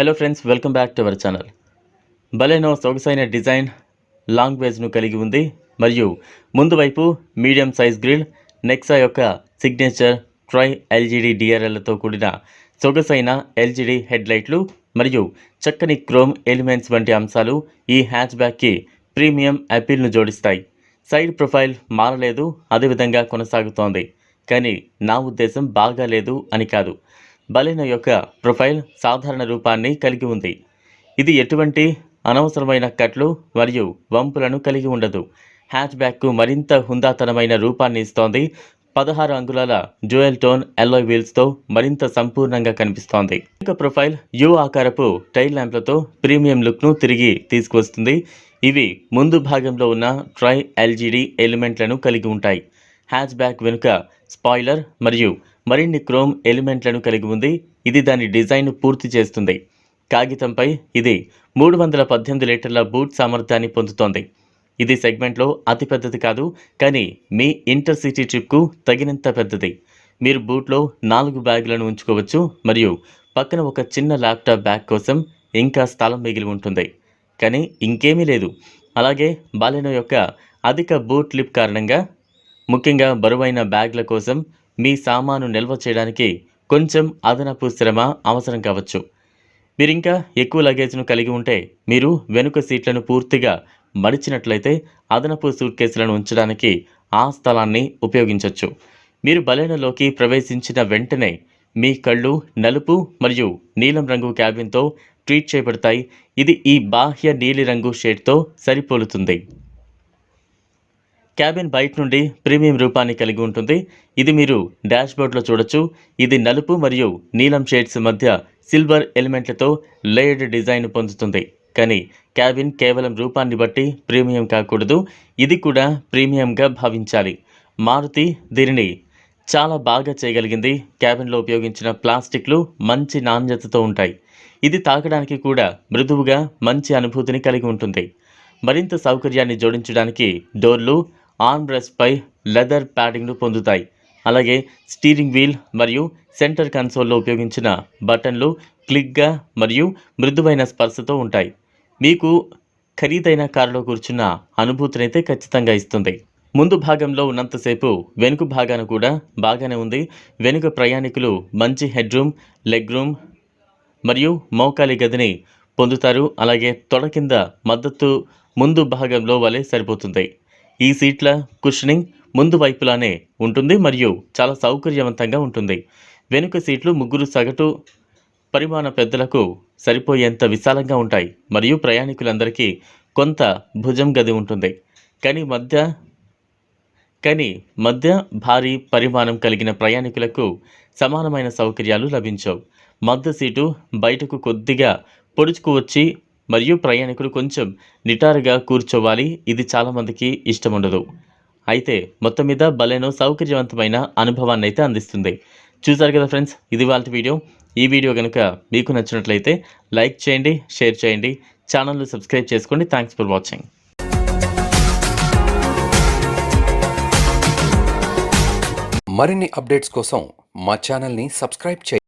Hello friends welcome back to our channel Baleno సొగసైన design లాంగ్వేజ్ను కలిగి ఉంది. మరియు ముందు వైపు మీడియం సైజ్ గ్రిల్ నెక్సా యొక్క సిగ్నేచర్ ట్రై ఎల్జీడీ డిఆర్ఎల్తో కూడిన సొగసైన ఎల్జీడీ హెడ్లైట్లు మరియు చక్కని క్రోమ్ ఎలిమెంట్స్ వంటి అంశాలు ఈ హ్యాచ్ బ్యాక్కి ప్రీమియం అపీల్ను జోడిస్తాయి. సైడ్ ప్రొఫైల్ మారలేదు అదేవిధంగా కొనసాగుతోంది. కానీ నా ఉద్దేశం బాగాలేదు అని కాదు. బలెనో యొక్క ప్రొఫైల్ సాధారణ రూపాన్ని కలిగి ఉంది. ఇది ఎటువంటి అనవసరమైన కట్లు మరియు వంపులను కలిగి ఉండదు. హ్యాచ్ బ్యాక్కు మరింత హుందాతనమైన రూపాన్ని ఇస్తోంది. పదహారు అంగుళాల డ్యూయల్ టోన్ ఎల్లోయ్ వీల్స్తో మరింత సంపూర్ణంగా కనిపిస్తోంది. ఇక ప్రొఫైల్ యు ఆకారపు టైల్ ల్యాంప్లతో ప్రీమియం లుక్ను తిరిగి తీసుకువస్తుంది. ఇవి ముందు భాగంలో ఉన్న ట్రై ఎల్జీడీ ఎలిమెంట్లను కలిగి ఉంటాయి. హ్యాచ్ బ్యాక్ వెనుక స్పాయిలర్ మరియు మరిన్ని క్రోమ్ ఎలిమెంట్లను కలిగి ఉంది. ఇది దాని డిజైన్ను పూర్తి చేస్తుంది. కాగితంపై ఇది మూడు వందల పద్దెనిమిది లీటర్ల బూట్ సామర్థ్యాన్ని పొందుతోంది. ఇది సెగ్మెంట్లో అతి పెద్దది కాదు కానీ మీ ఇంటర్సిటీ ట్రిప్కు తగినంత పెద్దది. మీరు బూట్లో నాలుగు బ్యాగులను ఉంచుకోవచ్చు మరియు పక్కన ఒక చిన్న ల్యాప్టాప్ బ్యాగ్ కోసం ఇంకా స్థలం మిగిలి ఉంటుంది. కానీ ఇంకేమీ లేదు. అలాగే బాలెనో యొక్క అధిక బూట్ లిప్ కారణంగా ముఖ్యంగా బరువైన బ్యాగ్ల కోసం మీ సామాను నిల్వ చేయడానికి కొంచెం అదనపు శ్రమ అవసరం కావచ్చు. మీరు ఇంకా ఎక్కువ లగేజ్ను కలిగి ఉంటే మీరు వెనుక సీట్లను పూర్తిగా మడిచినట్లయితే అదనపు సూట్ కేసులను ఉంచడానికి ఆ స్థలాన్ని ఉపయోగించవచ్చు మీరు బలేనలోకి ప్రవేశించిన వెంటనే మీ కళ్ళు నలుపు మరియు నీలం రంగు క్యాబిన్తో ట్రీట్ చేయబడతాయి. ఇది ఈ బాహ్య నీలిరంగు షేడ్తో సరిపోలుతుంది. క్యాబిన్ బయట నుండి ప్రీమియం రూపాన్ని కలిగి ఉంటుంది. ఇది మీరు డాష్బోర్డ్లో చూడొచ్చు. ఇది నలుపు మరియు నీలం షేడ్స్ మధ్య సిల్వర్ ఎలిమెంట్లతో లేయర్డ్ డిజైన్ పొందుతుంది. కానీ క్యాబిన్ కేవలం రూపాన్ని బట్టి ప్రీమియం కాకూడదు. ఇది కూడా ప్రీమియంగా భావించాలి. మారుతి దీనిని చాలా బాగా చేయగలిగింది. క్యాబిన్లో ఉపయోగించిన ప్లాస్టిక్లు మంచి నాణ్యతతో ఉంటాయి. ఇది తాకడానికి కూడా మృదువుగా మంచి అనుభూతిని కలిగి ఉంటుంది. మరింత సౌకర్యాన్ని జోడించడానికి డోర్లు ఆర్మ్ పై లెదర్ ప్యాడింగ్ను పొందుతాయి. అలాగే స్టీరింగ్ వీల్ మరియు సెంటర్ కన్సోల్లో ఉపయోగించిన బటన్లు క్లిక్గా మరియు మృదువైన స్పర్శతో ఉంటాయి. మీకు ఖరీదైన కారులో కూర్చున్న అనుభూతినైతే ఖచ్చితంగా ఇస్తుంది. ముందు భాగంలో ఉన్నంతసేపు వెనుక భాగాన కూడా బాగానే ఉంది. వెనుక ప్రయాణికులు మంచి హెడ్ రూమ్ లెగ్ రూమ్ మరియు మోకాలి గదిని పొందుతారు. అలాగే తొడ కింద మద్దతు ముందు భాగంలో వలె సరిపోతుంది. ఈ సీట్ల కుషనింగ్ ముందు వైపులానే ఉంటుంది మరియు చాలా సౌకర్యవంతంగా ఉంటుంది. వెనుక సీట్లు ముగ్గురు సగటు పరిమాణ పెద్దలకు సరిపోయేంత విశాలంగా ఉంటాయి మరియు ప్రయాణికులందరికీ కొంత భుజం గది ఉంటుంది. కానీ మధ్య కానీ మధ్య భారీ పరిమాణం కలిగిన ప్రయాణికులకు సమానమైన సౌకర్యాలు లభించవు. మధ్య సీటు బయటకు కొద్దిగా పొడుచుకు వచ్చి మరియు ప్రయాణికులు కొంచెం నిటారుగా కూర్చోవాలి. ఇది చాలామందికి ఇష్టం ఉండదు అయితే మొత్తం మీద బలెనో సౌకర్యవంతమైన అనుభవాన్ని అయితే అందిస్తుంది. చూసారు కదా ఫ్రెండ్స్ ఇది వాళ్ళ వీడియో. ఈ వీడియో కనుక మీకు నచ్చినట్లయితే లైక్ చేయండి షేర్ చేయండి. ఛానల్ను సబ్స్క్రైబ్ చేసుకోండి. Thanks for watching. మరిన్ని అప్డేట్స్ కోసం మా ఛానల్ని సబ్స్క్రైబ్ చేయండి.